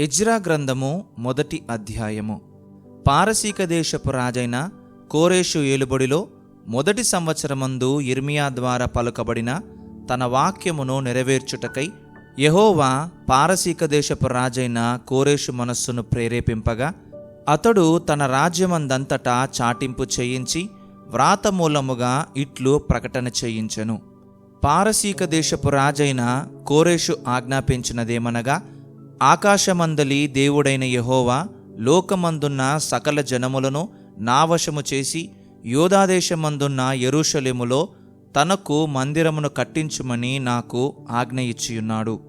Ezra గ్రంథము మొదటి అధ్యాయము. పారసీక దేశపు రాజైన కోరేషు ఏలుబడిలో మొదటి సంవత్సరమందు ఇర్మియా ద్వారా పలుకబడిన తన వాక్యమును నెరవేర్చుటకై యెహోవా పారసీక దేశపు రాజైన కోరేషు మనస్సును ప్రేరేపింపగా అతడు తన రాజ్యమందంతటా చాటింపు చేయించి వ్రాతమూలముగా ఇట్లు ప్రకటన చేయించెను. పారసీక దేశపు రాజైన కోరేషు ఆజ్ఞాపించినదేమనగా ఆకాశమందలి దేవుడైన యహోవా లోకమందున్న సకల జనములను నావశము చేసి యోధాదేశమందున్న ఎరుషలేములో తనకు మందిరమును కట్టించుమని నాకు ఆజ్ఞ ఇచ్చియున్నాడు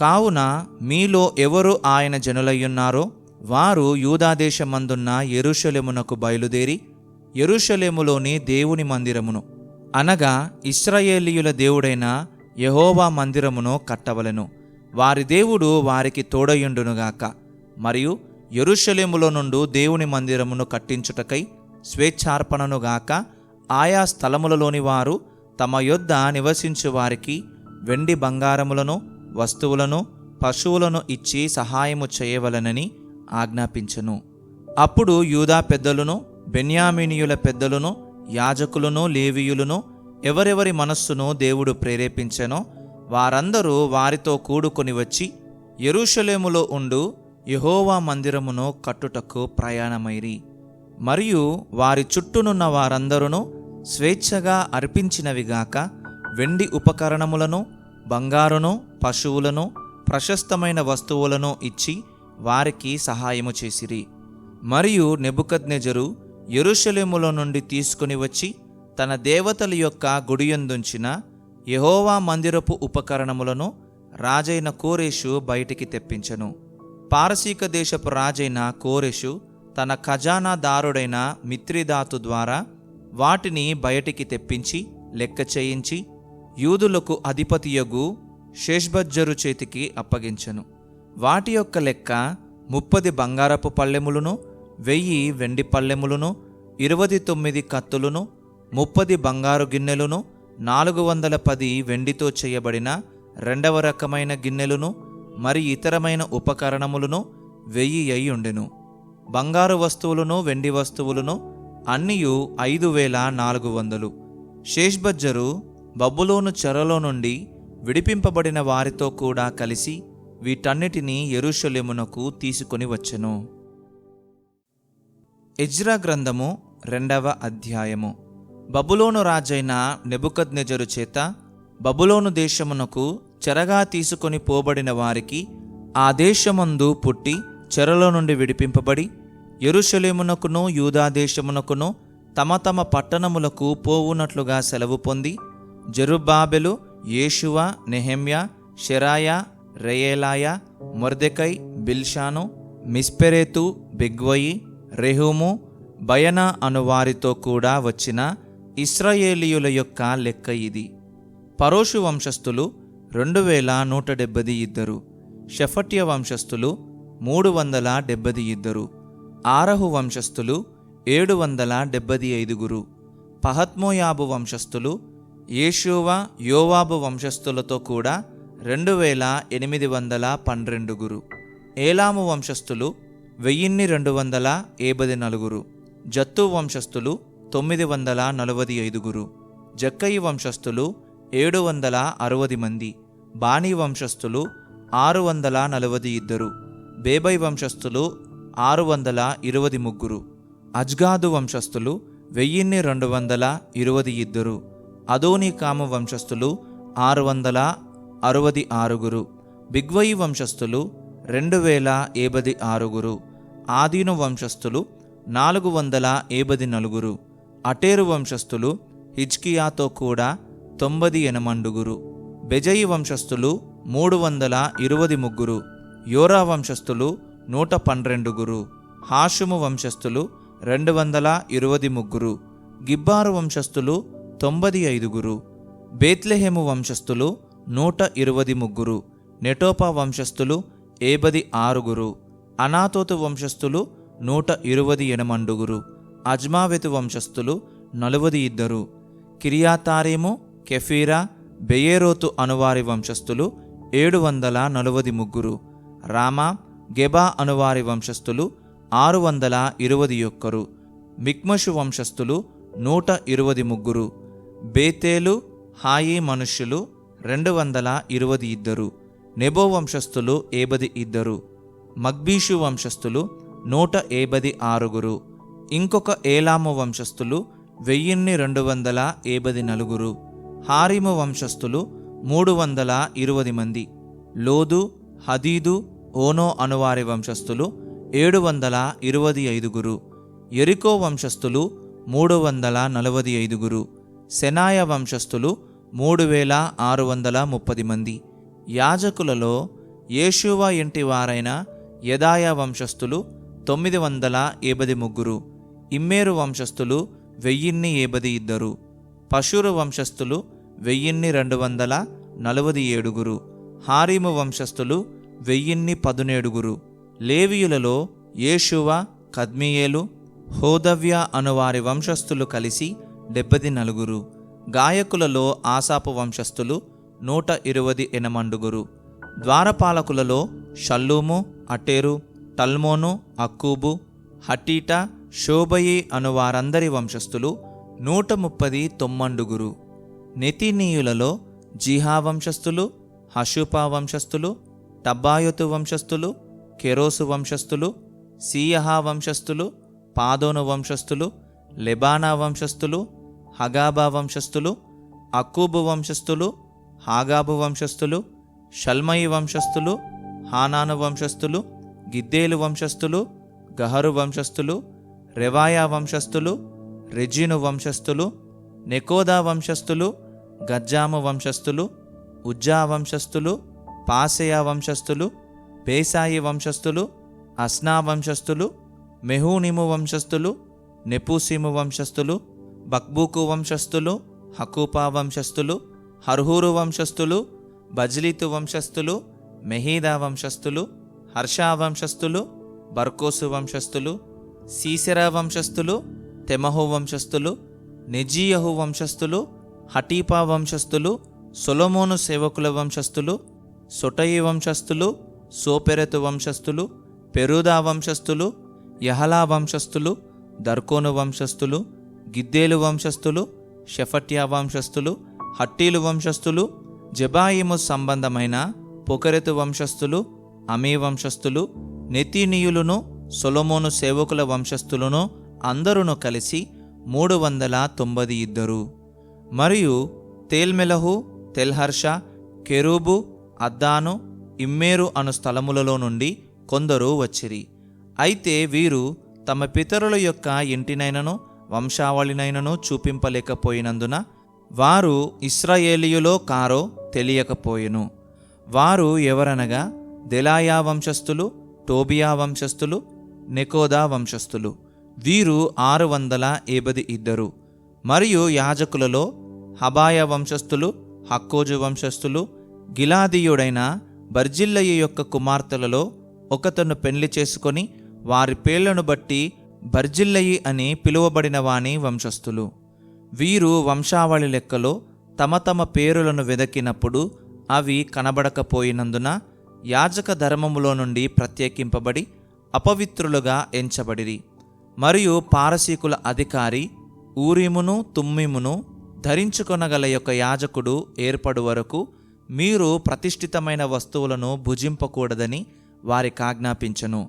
కావున మీలో ఎవరు ఆయన జనులయ్యున్నారో వారు యూదాదేశమందున్న ఎరుషలేమునకు బయలుదేరి ఎరుషలేములోని దేవుని మందిరమును అనగా ఇస్రాయేలీయుల దేవుడైన యహోవా మందిరమును కట్టవలెను. వారి దేవుడు వారికి తోడయుండునుగాక. మరియు ఎరుషలేములో నుండు దేవుని మందిరమును కట్టించుటకై స్వేచ్ఛార్పణనుగాక ఆయా స్థలములలోని వారు తమ యొద్ద నివసించు వారికి వెండి బంగారములను వస్తువులను పశువులను ఇచ్చి సహాయము చేయవలనని ఆజ్ఞాపించను. అప్పుడు యూదా పెద్దలను బెన్యామినీయుల పెద్దలను యాజకులను లేవీయులను ఎవరెవరి మనస్సును దేవుడు ప్రేరేపించెనో వారందరూ వారితో కూడుకొని వచ్చి ఎరుషలేములో ఉండు యహోవా మందిరమును కట్టుటకు ప్రయాణమైరి. మరియు వారి చుట్టూనున్న వారందరూ స్వేచ్ఛగా అర్పించినవిగాక వెండి ఉపకరణములను బంగారును పశువులను ప్రశస్తమైన వస్తువులను ఇచ్చి వారికి సహాయము చేసిరి. మరియు నెబుకద్నెజరు యెరూషలేములో నుండి తీసుకుని వచ్చి తన దేవతల యొక్క గుడియందుంచిన యహోవా మందిరపు ఉపకరణములను రాజైన కోరేషు బయటికి తెప్పించెను. పారసీక దేశపు రాజైన కోరేషు తన ఖజానాదారుడైన మిత్రిదాతు ద్వారా వాటిని బయటికి తెప్పించి లెక్క చేయించి యూదులకు అధిపతియగు శేష్బజ్జరు చేతికి అప్పగించెను. వాటి యొక్క లెక్క ముప్పది బంగారపు పల్లెములను వెయ్యి వెండి పల్లెములను ఇరవది తొమ్మిది కత్తులను ముప్పది బంగారు గిన్నెలను నాలుగు వందల పది వెండితో చేయబడిన రెండవ రకమైన గిన్నెలను మరి ఇతరమైన ఉపకరణములను వెయ్యి అయ్యుండెను బంగారు వస్తువులను వెండి వస్తువులను అన్నియు ఐదు వేల నాలుగు వందలు. శేష్బజ్జరు బబ్బులోను చెరలో నుండి విడిపింపబడిన వారితో కూడా కలిసి వీటన్నిటినీ యెరూషలేమునకు తీసుకొని వచ్చెను. ఎజ్రా గ్రంథము రెండవ అధ్యాయము. బబులోను రాజైన నెబుకద్నెజరు చేత బబులోను దేశమునకు చెరగా తీసుకొని పోబడిన వారికి ఆ దేశమందు పుట్టి చెరలో నుండి విడిపింపబడి యెరూషలేమునకును యూదా దేశమునకును తమ తమ పట్టణములకు పోవునట్లుగా సెలవు పొంది జరుబాబెలు యేషువ నెహెమ్యా షెరాయ రెయేలాయ మొర్దెకై బిల్షాను మిస్పెరేతు బిగ్వయి రెహూము బయనా అను వారితో కూడా వచ్చిన ఇస్రాయేలీయుల యొక్క లెక్క ఇది. పరోషు వంశస్థులు రెండు వేల నూట డెబ్బది ఇద్దరు. షఫట్య వంశస్థులు మూడు వందల డెబ్బది ఇద్దరు. ఆరహు వంశస్థులు ఏడు వందల డెబ్బది ఐదుగురు. పహత్మోయాబు వంశస్థులు యేషోవా యోవాబు వంశస్థులతో కూడా రెండు వేల ఎనిమిది వందల పన్నెండుగురు. ఏలాము వంశస్థులు వెయ్యిన్ని రెండు వందల ఏబది నలుగురు. జత్తు వంశస్థులు తొమ్మిది వందల నలభై ఐదుగురు. జక్కయి వంశస్థులు ఏడు వందల అరవది మంది. బాణీ వంశస్థులు ఆరు వందల నలభై ఇద్దరు. బేబై వంశస్థులు ఆరు వందల ఇరవై ముగ్గురు. అజ్గాదు వంశస్థులు వెయ్యిన్ని రెండు వందల ఇరవది ఇద్దరు. అదోనికామ వంశస్థులు ఆరు వందల అరవది ఆరుగురు. బిగ్వయి వంశస్థులు రెండు వేల ఏబది ఆరుగురు. ఆదీను వంశస్థులు నాలుగు వందల ఏబది నలుగురు. అటేరు వంశస్థులు హిజ్కియాతో కూడా తొంభది ఎనమండుగురు బెజయి వంశస్థులు మూడు వందల ఇరువది ముగ్గురు యోరా వంశస్థులు నూట పన్నెండుగురు హాషుము వంశస్థులు రెండు వందల ఇరువది ముగ్గురు గిబ్బారు వంశస్థులు తొంభది ఐదుగురు బేత్లెహేము వంశస్థులు నూట ఇరువది ముగ్గురు నెటోపా వంశస్థులు ఏబది ఆరుగురు అనాతోతు వంశస్థులు నూట ఇరువది ఎనమండుగురు. అజ్మావెతు వంశస్థులు నలువది ఇద్దరు. కిరియాతారేము కెఫీరా బెయేరోతు అనువారి వంశస్థులు ఏడు వందల నలువది ముగ్గురు. రామా గెబా అనువారి వంశస్థులు ఆరు వందల ఇరువది ఒక్కరు మిక్మషు వంశస్థులు నూట ఇరువది ముగ్గురు. బేతేలు హాయి మనుష్యులు రెండు వందల ఇరువది ఇద్దరు. నెబో వంశస్థులు ఏబది ఇద్దరు. మగ్బీషు వంశస్థులు నూట ఏబది ఆరుగురు. ఇంకొక ఏలాము వంశస్థులు వెయ్యిన్ని రెండు వందల ఏబది నలుగురు. హారిము వంశస్థులు మూడు వందల ఇరువది మంది. లోదు హదీదు ఓనో అనువారి వంశస్థులు ఏడు వందల ఇరవై ఐదుగురు. ఎరికో వంశస్థులు మూడు వందల నలభై ఐదుగురు. సెనాయ వంశస్థులు మూడు వేల ఆరు వందల ముప్పది మంది. యాజకులలో యేషువ ఇంటి వారైన యదాయ వంశస్థులు తొమ్మిది వందల ఏబది ముగ్గురు. ఇమ్మేరు వంశస్థులు వెయ్యిన్ని ఏబది ఇద్దరు. పశురు వంశస్థులు వెయ్యిన్ని రెండు వందల నలభై ఏడుగురు. హారీము వంశస్థులు వెయ్యిన్ని పదునేడుగురు. లేవియులలో యేషువ కద్మియేలు హోదవ్య అనువారి వంశస్థులు కలిసి డెబ్బది నలుగురు. గాయకులలో ఆసాపు వంశస్థులు నూట ఇరవై ఎనమండుగురు. ద్వారపాలకులలో షల్లూము అటేరు టల్మోను అక్కూబు హటీటా శోభయి అను వారందరి వంశస్థులు నూట ముప్పది తొమ్మండుగురు నెతినీయులలో జీహా వంశస్థులు హషుపా వంశస్థులు టబ్బాయుతు వంశస్థులు కెరోసు వంశస్థులు సీయహా వంశస్థులు పాదోను వంశస్థులు లెబానా వంశస్థులు హగాబా వంశస్థులు అక్కూబు వంశస్థులు హాగాబు వంశస్థులు షల్మయి వంశస్థులు హానాను వంశస్థులు గిద్దేలు వంశస్థులు గహరు వంశస్థులు రెవాయా వంశస్థులు రెజీను వంశస్థులు నెకోదా వంశస్థులు గజ్జాము వంశస్థులు ఉజ్జా వంశస్థులు పాసయా వంశస్థులు పేసాయి వంశస్థులు అస్నా వంశస్థులు మెహూనిము వంశస్థులు నెపూసిము వంశస్థులు బక్బూకు వంశస్థులు హకూపా వంశస్థులు హర్హూరు వంశస్థులు బజ్లీతు వంశస్థులు మెహీదా వంశస్థులు హర్షా వంశస్థులు బర్కోసు వంశస్థులు సీసెరా వంశస్థులు తెమహు వంశస్థులు నెజీయహు వంశస్థులు హటీపా వంశస్థులు సొలమోను సేవకుల వంశస్థులు సొటయి వంశస్థులు సోపెరెతు వంశస్థులు పెరుదా వంశస్థులు యహలా వంశస్థులు దర్కోను వంశస్థులు గిద్దేలు వంశస్థులు షెఫట్యా వంశస్థులు హట్టీలు వంశస్థులు జబాయిము సంబంధమైన పొకరెతు వంశస్థులు అమీ వంశస్థులు నెతీనీయులను సొలొమోను సేవకుల వంశస్థులను అందరును కలిసి మూడు వందల తొంభై ఇద్దరు. మరియు తేల్మెలహు తెల్హర్ష కెరూబు అద్దాను ఇమ్మేరు అను స్థలములలో నుండి కొందరు వచ్చిరి. అయితే వీరు తమ పితరుల యొక్క ఇంటినైనను వంశావళినైనను చూపింపలేకపోయినందున వారు ఇస్రాయేలీయులో కారో తెలియకపోయెను. వారు ఎవరనగా దెలాయా వంశస్థులు టోబియా వంశస్థులు నెకోదా వంశస్థులు. వీరు ఆరు వందల ఏబది ఇద్దరు. మరియు యాజకులలో హబాయ వంశస్థులు హక్కోజు వంశస్థులు గిలాదీయుడైన బర్జిల్లయ్య యొక్క కుమార్తెలలో ఒకతను పెళ్ళి చేసుకొని వారి పేర్లను బట్టి బర్జిల్లయి అని పిలువబడిన వాని వంశస్థులు. వీరు వంశావళి లెక్కలో తమ తమ పేరులను వెదకినప్పుడు అవి కనబడకపోయినందున యాజక ధర్మములో నుండి ప్రత్యేకింపబడి అపవిత్రులుగా ఎంచబడిరి. మరియు పారసీకుల అధికారి ఊరిమును తుమ్మిమును ధరించుకొనగల యొక్క యాజకుడు ఏర్పడు వరకు మీరు ప్రతిష్ఠితమైన వస్తువులను భుజింపకూడదని వారికి ఆజ్ఞాపించను.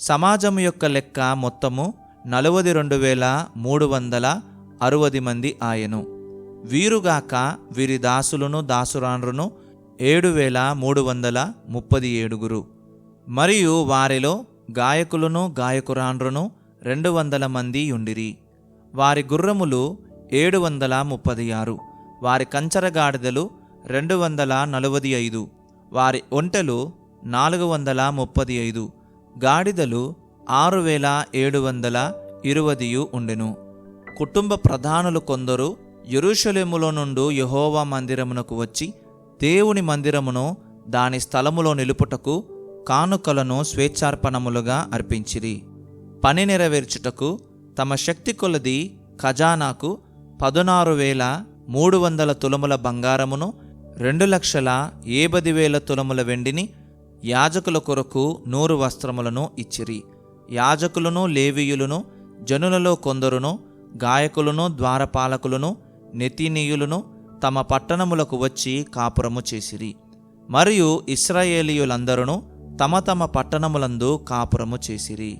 సమాజం యొక్క లెక్క మొత్తము నలువది రెండు వేల మూడు వందల అరవది మంది ఆయను. వీరుగాక వీరి దాసులను దాసురాన్రును ఏడు వేల మూడు వందల ముప్పది ఏడుగురు. మరియు వారిలో గాయకులను గాయకురాండ్రును రెండు వందల మంది ఉండిరి వారి గుర్రములు ఏడు వందల ముప్పది ఆరు. వారి కంచరగాడిదలు రెండు వందల నలభై ఐదు. వారి ఒంటెలు నాలుగు వందల ముప్పది ఐదు. గాడిదలు ఆరు వేల ఏడు వందల ఇరువదియు ఉండెను. కుటుంబ ప్రధానులు కొందరు యెరూషలేములో నుండు యహోవా మందిరమునకు వచ్చి దేవుని మందిరమును దాని స్థలములో నిలుపుటకు కానుకలను స్వేచ్ఛార్పణములుగా అర్పించిరి. పని నెరవేర్చుటకు తమ శక్తి కొలది ఖజానాకు పదునారు వేల మూడు వందల తులముల బంగారమును రెండు లక్షల ఏబది వేల తులముల వెండిని యాజకుల కొరకు నూరు వస్త్రములను ఇచ్చిరి. యాజకులను లేవీయులను జనులలో కొందరును గాయకులను ద్వారపాలకులను నితినీయులను తమ పట్టణములకు వచ్చి కాపురము చేసిరి. మరియు ఇస్రాయేలీయులందరూ తమ తమ పట్టణములందు కాపురము చేసిరి.